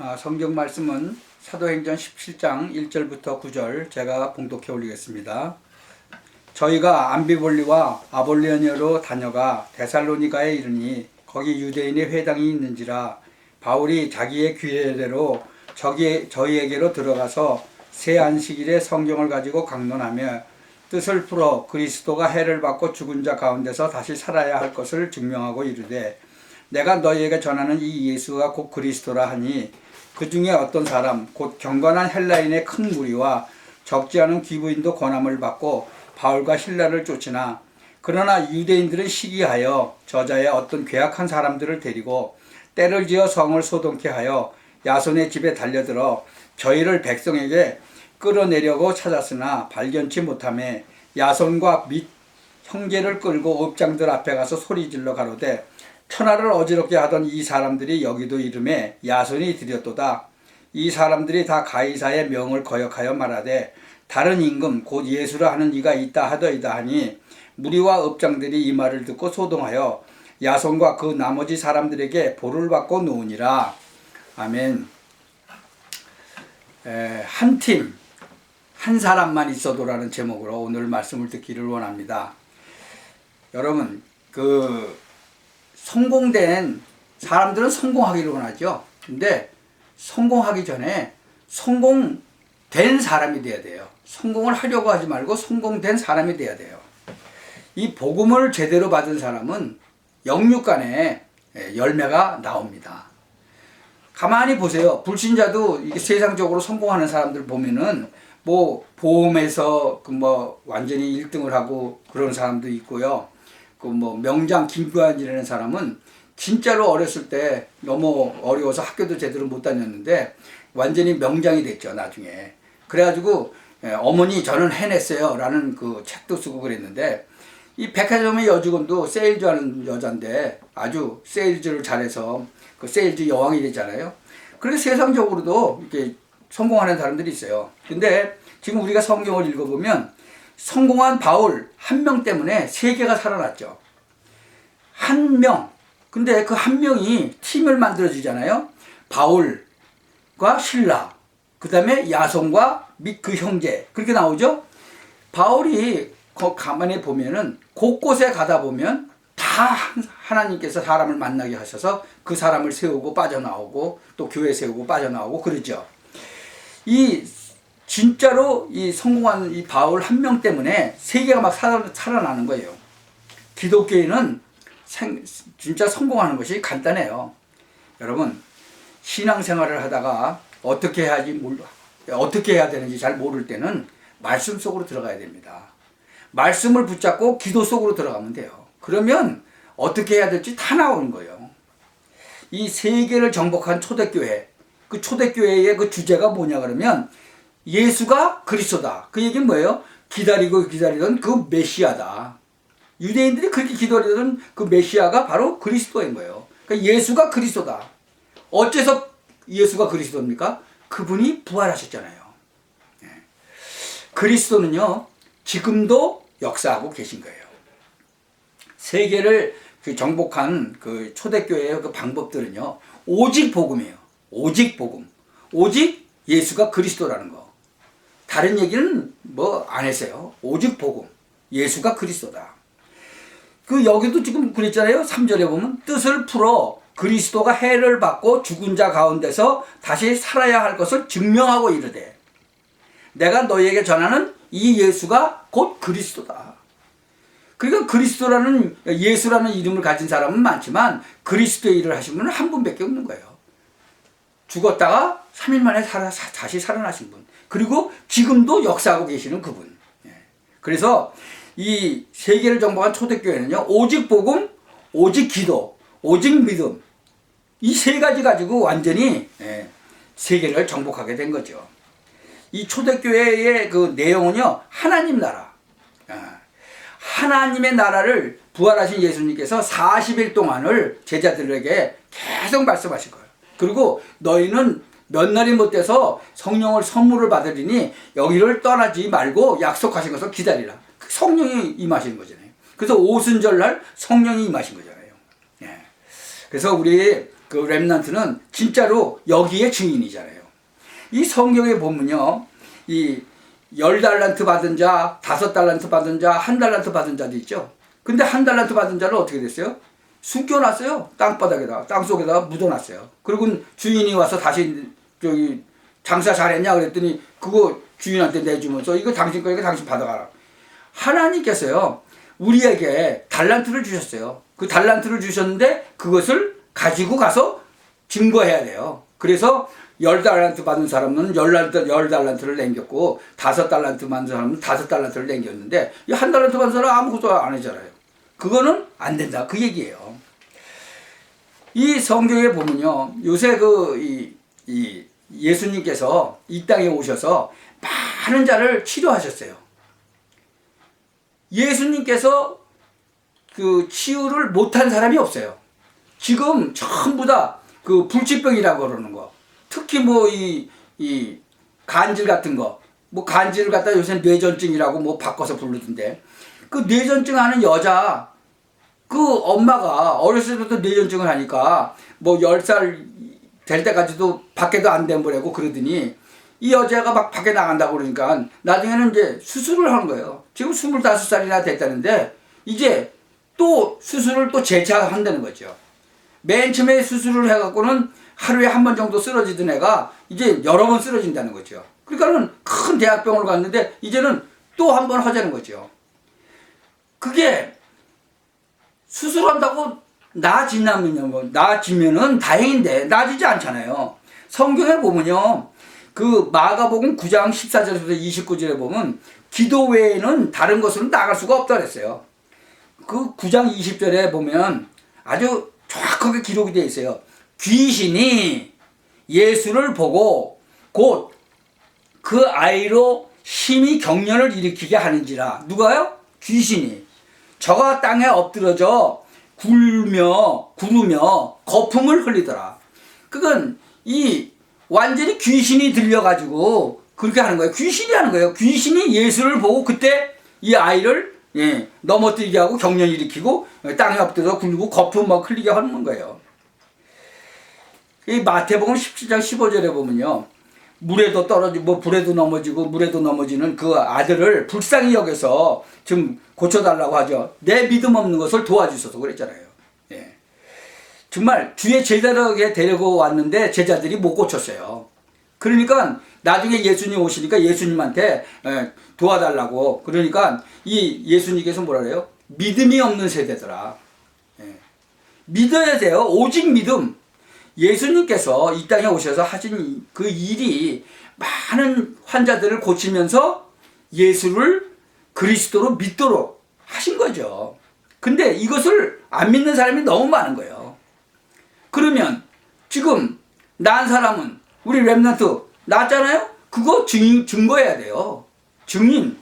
아, 성경 말씀은 사도행전 17장 1절부터 9절 제가 봉독해 올리겠습니다. 저희가 암비볼리와 아볼리언으로 다녀가 데살로니가에 이르니 거기 유대인의 회당이 있는지라 바울이 자기의 저기 저희에게로 들어가서 새 안식일에 성경을 가지고 강론하며 뜻을 풀어 그리스도가 해를 받고 죽은 자 가운데서 다시 살아야 할 것을 증명하고 이르되 내가 너희에게 전하는 이 예수가 곧 그리스도라 하니 그 중에 어떤 사람 곧 경건한 헬라인의 큰 무리와 적지 않은 기부인도 권함을 받고 바울과 신라를 쫓으나 그러나 유대인들은 시기하여 저자의 어떤 괴악한 사람들을 데리고 때를 지어 성을 소동케 하여 야손의 집에 달려들어 저희를 백성에게 끌어내려고 찾았으나 발견치 못함에 야손과 및 형제를 끌고 업장들 앞에 가서 소리질러 가로되 천하를 어지럽게 하던 이 사람들이 여기도 이름에 야손이 들였도다. 이 사람들이 다 가이사의 명을 거역하여 말하되 다른 임금 곧 예수라 하는 이가 있다 하더이다 하니 무리와 업장들이 이 말을 듣고 소동하여 야손과 그 나머지 사람들에게 볼을 받고 놓으니라. 아멘. 한 팀, 한 사람만 있어도라는 제목으로 오늘 말씀을 듣기를 원합니다. 여러분, 그 성공된 사람들은 성공하기를 원하죠. 근데 성공하기 전에 성공된 사람이 돼야 돼요. 성공을 하려고 하지 말고 성공된 사람이 돼야 돼요. 이 복음을 제대로 받은 사람은 영육간에 열매가 나옵니다. 가만히 보세요. 불신자도 이게 세상적으로 성공하는 사람들 보면은 뭐 보험에서 그 뭐 완전히 1등을 하고 그런 사람도 있고요. 그 뭐 명장 김규환이라는 사람은 진짜로 어렸을 때 너무 어려워서 학교도 제대로 못 다녔는데 완전히 명장이 됐죠 나중에. 그래가지고 예, 어머니 저는 해냈어요 라는 그 책도 쓰고 그랬는데 이 백화점의 여직원도 세일즈 하는 여잔데 아주 세일즈를 잘해서 그 세일즈 여왕이 되잖아요. 그래서 세상적으로도 이렇게 성공하는 사람들이 있어요. 근데 지금 우리가 성경을 읽어보면 성공한 바울 한 명 때문에 세계가 살아났죠. 한 명. 근데 그 한 명이 팀을 만들어주잖아요. 바울과 신라, 그 다음에 야손과 및 그 형제. 그렇게 나오죠? 바울이 거 가만히 보면은 곳곳에 가다 보면 다 하나님께서 사람을 만나게 하셔서 그 사람을 세우고 빠져나오고 또 교회 세우고 빠져나오고 그러죠. 이 진짜로 이 성공한 이 바울 한 명 때문에 세계가 막 살아, 살아 나는 거예요. 기독교인은 생, 진짜 성공하는 것이 간단해요. 여러분 신앙생활을 하다가 어떻게 해야지 몰라 어떻게 해야 되는지 잘 모를 때는 말씀 속으로 들어가야 됩니다. 말씀을 붙잡고 기도 속으로 들어가면 돼요. 그러면 어떻게 해야 될지 다 나오는 거예요. 이 세계를 정복한 초대교회, 그 초대교회의 그 주제가 뭐냐 그러면 예수가 그리스도다. 그 얘기는 뭐예요? 기다리고 기다리던 그 메시아다. 유대인들이 그렇게 기다리던 그 메시아가 바로 그리스도인 거예요. 그러니까 예수가 그리스도다. 어째서 예수가 그리스도입니까? 그분이 부활하셨잖아요. 예. 그리스도는요, 지금도 역사하고 계신 거예요. 세계를 그 정복한 그 초대교회의 그 방법들은요, 오직 복음이에요. 오직 복음. 오직 예수가 그리스도라는 거. 다른 얘기는 뭐 안 했어요. 오직 복음. 예수가 그리스도다. 그 여기도 지금 그랬잖아요. 3절에 보면 뜻을 풀어 그리스도가 해를 받고 죽은 자 가운데서 다시 살아야 할 것을 증명하고 이르되 내가 너희에게 전하는 이 예수가 곧 그리스도다. 그러니까 그리스도라는 예수라는 이름을 가진 사람은 많지만 그리스도의 일을 하신 분은 한 분밖에 없는 거예요. 죽었다가 3일 만에 살아, 다시 살아나신 분. 그리고 지금도 역사하고 계시는 그분. 예. 그래서 이 세계를 정복한 초대교회는요, 오직 복음, 오직 기도, 오직 믿음. 이 세 가지 가지고 완전히 예, 세계를 정복하게 된 거죠. 이 초대교회의 그 내용은요, 하나님 나라. 아, 하나님의 나라를 부활하신 예수님께서 40일 동안을 제자들에게 계속 말씀하실 거예요. 그리고 너희는 몇 날이 못 돼서 성령을 선물을 받으리니 여기를 떠나지 말고 약속하신 것을 기다리라. 성령이 임하시는 거잖아요. 그래서 오순절날 성령이 임하신 거잖아요. 예. 그래서 우리 그 렘넌트는 진짜로 여기에 증인이잖아요. 이 성경에 보면요. 이 열 달란트 받은 자, 다섯 달란트 받은 자, 한 달란트 받은 자도 있죠. 근데 한 달란트 받은 자는 어떻게 됐어요? 숨겨놨어요. 땅바닥에다, 땅 속에다가 묻어놨어요. 그리고 주인이 와서 다시 저기 장사 잘했냐 그랬더니 그거 주인한테 내주면서 이거 당신 거니까 당신 받아가라. 하나님께서요 우리에게 달란트를 주셨어요. 그 달란트를 주셨는데 그것을 가지고 가서 증거해야 돼요. 그래서 열 달란트 받은 사람은 열, 달란트, 열 달란트를 남겼고 다섯 달란트 받은 사람은 다섯 달란트를 남겼는데 이 한 달란트 받은 사람 아무것도 안 했잖아요. 그거는 안 된다 그 얘기예요. 이 성경에 보면요 요새 그 이 이 예수님께서 이 땅에 오셔서 많은 자를 치료하셨어요. 예수님께서 그 치유를 못한 사람이 없어요. 지금 전부 다 그 불치병이라고 그러는 거. 특히 뭐 이 이 간질 같은 거. 뭐 간질을 갖다 요새 뇌전증이라고 뭐 바꿔서 부르던데. 그 뇌전증 하는 여자 그 엄마가 어렸을 때부터 뇌전증을 하니까 뭐 10살 될 때까지도 밖에도 안 내보내고 그러더니 이 여자가 막 밖에 나간다고 그러니까 나중에는 이제 수술을 하는 거예요. 지금 25살이나 됐다는데 이제 또 수술을 또 재차한다는 거죠. 맨 처음에 수술을 해갖고는 하루에 한 번 정도 쓰러지던 애가 이제 여러 번 쓰러진다는 거죠. 그러니까는 큰 대학병원을 갔는데 이제는 또 한 번 하자는 거죠. 그게 수술한다고 나아지냐면요, 뭐, 나아지면은 다행인데, 나아지지 않잖아요. 성경에 보면요, 그 마가복음 9장 14절에서 29절에 보면, 기도 외에는 다른 것으로 나갈 수가 없다 그랬어요. 그 9장 20절에 보면 아주 정확하게 기록이 되어 있어요. 귀신이 예수를 보고 곧 그 아이로 심히 경련을 일으키게 하는지라. 누가요? 귀신이. 저가 땅에 엎드러져 굴며 구르며 거품을 흘리더라. 그건 이 완전히 귀신이 들려가지고 그렇게 하는 거예요. 귀신이 하는 거예요. 귀신이 예수를 보고 그때 이 아이를 예, 넘어뜨리게 하고 경련 일으키고 땅에 엎드려 굴고 거품 막 흘리게 하는 거예요. 이 마태복음 17장 15절에 보면요. 물에도 떨어지고 뭐 불에도 넘어지고 물에도 넘어지는 그 아들을 불쌍히 여겨서 좀 고쳐달라고 하죠. 내 믿음 없는 것을 도와주셔서 그랬잖아요. 예. 정말 주의 제자들에게 데리고 왔는데 제자들이 못 고쳤어요. 그러니까 나중에 예수님 오시니까 예수님한테 예, 도와달라고 그러니까 이 예수님께서 뭐라 그래요? 믿음이 없는 세대더라. 예. 믿어야 돼요. 오직 믿음. 예수님께서 이 땅에 오셔서 하신 그 일이 많은 환자들을 고치면서 예수를 그리스도로 믿도록 하신 거죠. 근데 이것을 안 믿는 사람이 너무 많은 거예요. 그러면 지금 난 사람은 우리 랩런트 났잖아요? 그거 증, 증거해야 돼요. 증인.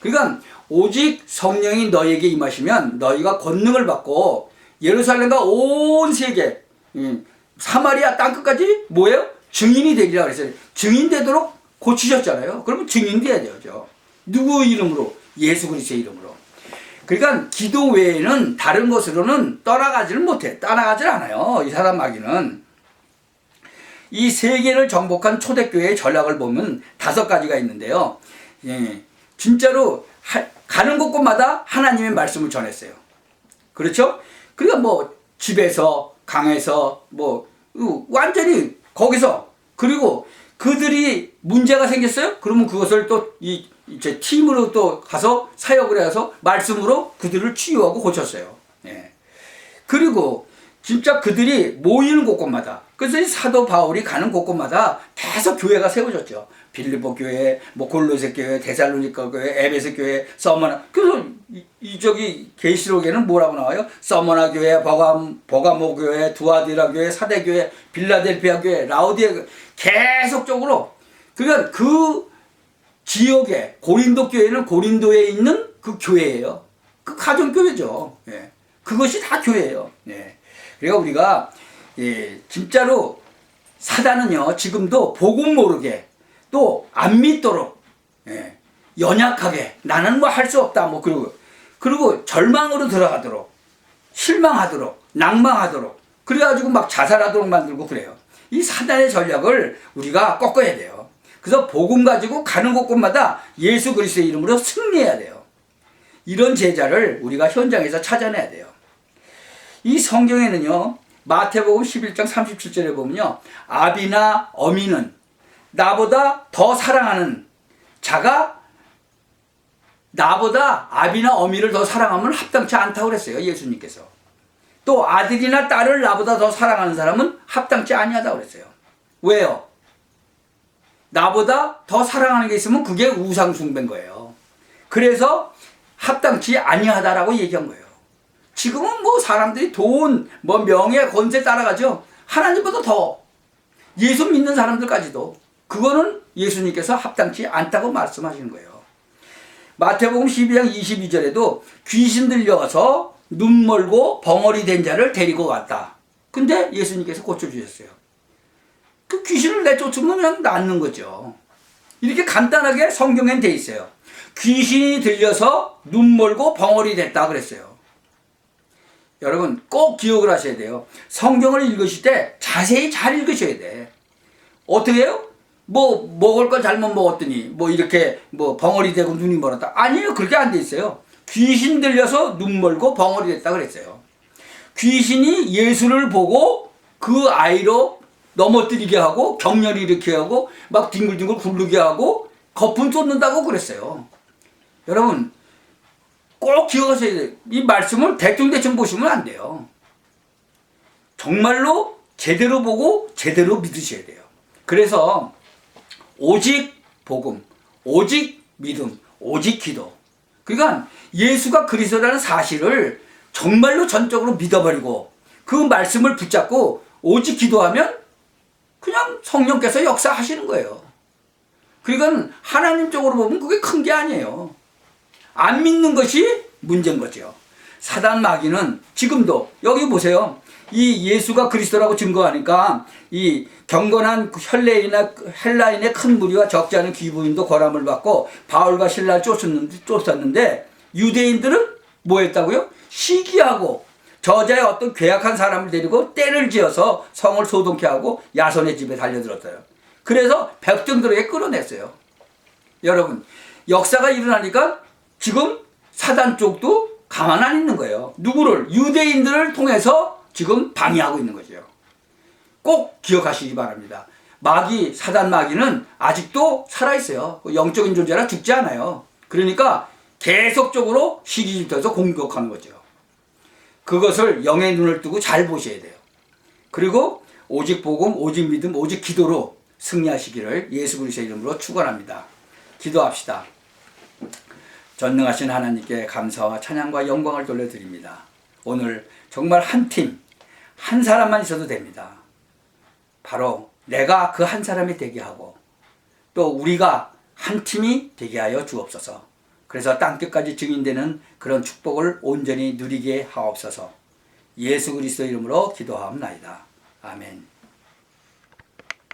그러니까 오직 성령이 너에게 임하시면 너희가 권능을 받고 예루살렘과 온 세계 음, 사마리아 땅끝까지 뭐예요? 증인이 되리라 그랬어요. 증인 되도록 고치셨잖아요. 그러면 증인 돼야 되죠. 누구 이름으로? 예수 그리스도의 이름으로. 그러니까 기도 외에는 다른 것으로는 떠나가지를 못해. 따라가질 않아요. 이 사람 마귀는. 이 세계를 정복한 초대교회의 전략을 보면 다섯 가지가 있는데요. 예, 진짜로 하, 가는 곳곳마다 하나님의 말씀을 전했어요. 그렇죠? 그러니까 뭐 집에서 강에서 뭐 완전히 거기서 그리고 그들이 문제가 생겼어요? 그러면 그것을 또이 이제 팀으로 또 가서 사역을 해서 말씀으로 그들을 치유하고 고쳤어요. 예. 그리고 진짜 그들이 모이는 곳곳마다 그래서 이 사도 바울이 가는 곳곳마다 계속 교회가 세워졌죠. 빌리보 교회, 뭐 골로새 교회, 데살로니가 교회, 에베소 교회, 서머나. 그래서 이, 이 저기 계시록에는 뭐라고 나와요? 서머나 교회, 버감 버가모 교회, 두아디라 교회, 사대 교회, 빌라델피아 교회, 라우디아 교회 계속적으로 그러니까 그 지역에 고린도 교회는 고린도에 있는 그 교회예요. 그 가정 교회죠. 예. 그것이 다 교회예요. 예. 그러니까 우리가 예, 진짜로 사단은요 지금도 복음 모르게 또 안 믿도록 예, 연약하게 나는 뭐 할 수 없다 뭐 그리고 그리고 절망으로 들어가도록 실망하도록 낭망하도록 그래가지고 막 자살하도록 만들고 그래요. 이 사단의 전략을 우리가 꺾어야 돼요. 그래서 복음 가지고 가는 곳곳마다 예수 그리스도의 이름으로 승리해야 돼요. 이런 제자를 우리가 현장에서 찾아내야 돼요. 이 성경에는요, 마태복음 11장 37절에 보면요, 아비나 어미는 나보다 더 사랑하는 자가 나보다 아비나 어미를 더 사랑하면 합당치 않다고 그랬어요, 예수님께서. 또 아들이나 딸을 나보다 더 사랑하는 사람은 합당치 아니하다고 그랬어요. 왜요? 나보다 더 사랑하는 게 있으면 그게 우상숭배인 거예요. 그래서 합당치 아니하다라고 얘기한 거예요. 지금은 뭐 사람들이 돈, 뭐 명예, 권세 따라가죠. 하나님보다 더 예수 믿는 사람들까지도 그거는 예수님께서 합당치 않다고 말씀하시는 거예요. 마태복음 12장 22절에도 귀신 들려서 눈 멀고 벙어리 된 자를 데리고 왔다. 근데 예수님께서 고쳐주셨어요. 그 귀신을 내쫓으면 그냥 낫는 거죠. 이렇게 간단하게 성경엔 돼 있어요. 귀신이 들려서 눈 멀고 벙어리 됐다 그랬어요. 여러분 꼭 기억을 하셔야 돼요. 성경을 읽으실 때 자세히 잘 읽으셔야 돼. 어떻게 해요? 뭐 먹을 걸 잘못 먹었더니 뭐 이렇게 뭐 벙어리 되고 눈이 멀었다. 아니에요. 그렇게 안 돼 있어요. 귀신 들려서 눈 멀고 벙어리 됐다 그랬어요. 귀신이 예수를 보고 그 아이로 넘어뜨리게 하고 격렬히 일으키게 하고 막 뒹굴뒹굴 굴르게 하고 거품 쏟는다고 그랬어요. 여러분 꼭 기억하셔야 돼요. 이 말씀을 대충대충 보시면 안 돼요. 정말로 제대로 보고 제대로 믿으셔야 돼요. 그래서 오직 복음, 오직 믿음, 오직 기도. 그러니까 예수가 그리스도라는 사실을 정말로 전적으로 믿어버리고 그 말씀을 붙잡고 오직 기도하면 그냥 성령께서 역사하시는 거예요. 그러니까 하나님 쪽으로 보면 그게 큰 게 아니에요. 안 믿는 것이 문제인 거죠. 사단 마귀는 지금도 여기 보세요. 이 예수가 그리스도라고 증거하니까 이 경건한 헬레인이나 헬라인의 큰 무리와 적지 않은 귀부인도 고람을 받고 바울과 신라를 쫓았는데, 쫓았는데 유대인들은 뭐 했다고요? 시기하고 저자의 어떤 괴악한 사람을 데리고 때를 지어서 성을 소동케 하고 야손의 집에 달려들었어요. 그래서 백정들에게 끌어냈어요. 여러분, 역사가 일어나니까 지금 사단 쪽도 가만 안 있는 거예요. 누구를? 유대인들을 통해서 지금 방해하고 있는 거죠. 꼭 기억하시기 바랍니다. 마귀, 사단 마귀는 아직도 살아있어요. 영적인 존재라 죽지 않아요. 그러니까 계속적으로 시기질투해서 공격하는 거죠. 그것을 영의 눈을 뜨고 잘 보셔야 돼요. 그리고 오직 복음, 오직 믿음, 오직 기도로 승리하시기를 예수 그리스도의 이름으로 축원합니다. 기도합시다. 전능하신 하나님께 감사와 찬양과 영광을 돌려드립니다. 오늘 정말 한 팀, 한 사람만 있어도 됩니다. 바로 내가 그 한 사람이 되게 하고 또 우리가 한 팀이 되게 하여 주옵소서. 그래서 땅끝까지 증인되는 그런 축복을 온전히 누리게 하옵소서. 예수 그리스도 이름으로 기도하옵나이다. 아멘.